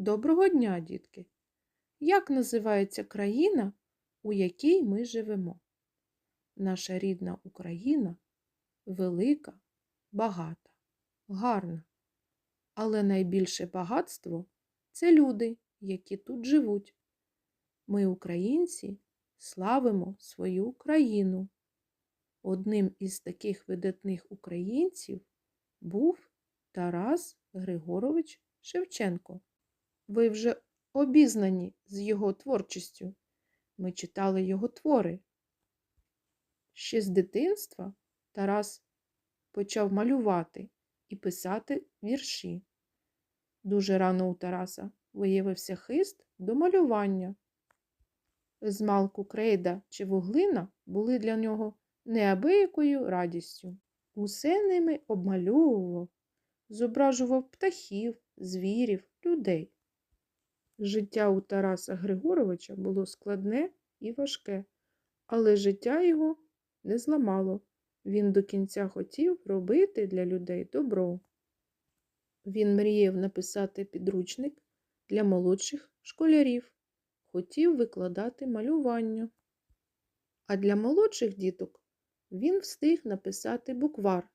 Доброго дня, дітки! Як називається країна, у якій ми живемо? Наша рідна Україна велика, багата, гарна. Але найбільше багатство це люди, які тут живуть. Ми, українці, славимо свою країну. Одним із таких видатних українців був Тарас Григорович Шевченко. Ви вже обізнані з його творчістю. Ми читали його твори. Ще з дитинства Тарас почав малювати і писати вірші. Дуже рано у Тараса виявився хист до малювання. Змалку крейда чи вуглина були для нього неабиякою радістю. Усе ними обмальовував, зображував птахів, звірів, людей. Життя у Тараса Григоровича було складне і важке, але життя його не зламало. Він до кінця хотів робити для людей добро. Він мріяв написати підручник для молодших школярів, хотів викладати малювання. А для молодших діток він встиг написати буквар.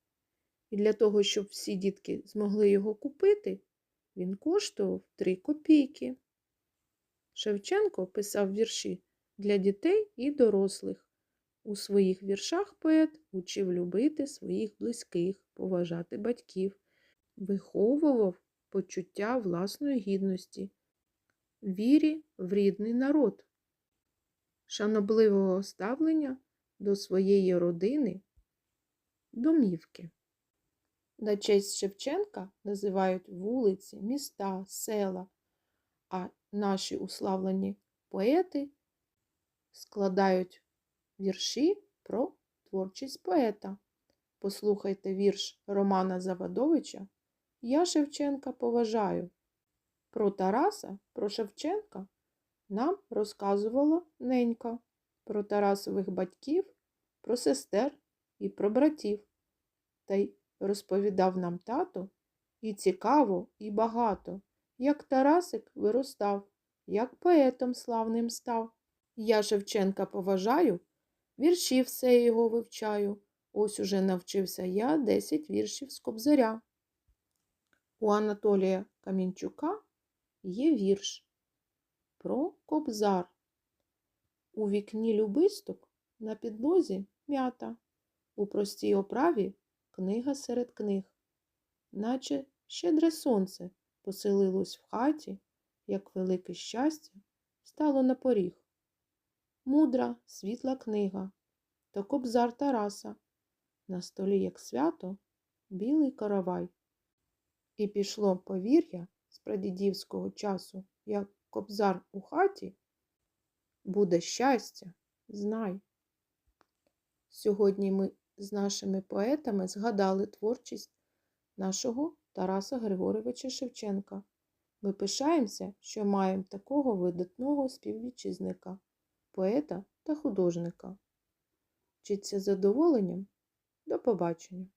І для того, щоб всі дітки змогли його купити, він коштував 3 копійки. Шевченко писав вірші для дітей і дорослих. У своїх віршах поет учив любити своїх близьких, поважати батьків, виховував почуття власної гідності, вірі в рідний народ, шанобливого ставлення до своєї родини, домівки. На честь Шевченка називають вулиці, міста, села, а наші уславлені поети складають вірші про творчість поета. Послухайте вірш Романа Завадовича Я Шевченка поважаю. Про Тараса, про Шевченка нам розказувала ненька, про Тарасових батьків, про сестер і про братів. Та й розповідав нам тато і цікаво, і багато, як Тарасик виростав, як поетом славним став. Я Шевченка поважаю, вірші все його вивчаю. Ось уже навчився я десять віршів з кобзаря. У Анатолія Камінчука є вірш про кобзар. У вікні любисток на підлозі м'ята, у простій оправі книга серед книг, наче щедре сонце поселилось в хаті, як велике щастя стало на поріг. Мудра, світла книга, то кобзар Тараса, на столі, як свято, білий каравай. І пішло повір'я з прадідівського часу, як кобзар у хаті, буде щастя, знай. Сьогодні ми з нашими поетами згадали творчість нашого Тараса Григоровича Шевченка. Ми пишаємося, що маємо такого видатного співвітчизника, поета та художника. Вчиться задоволенням. До побачення!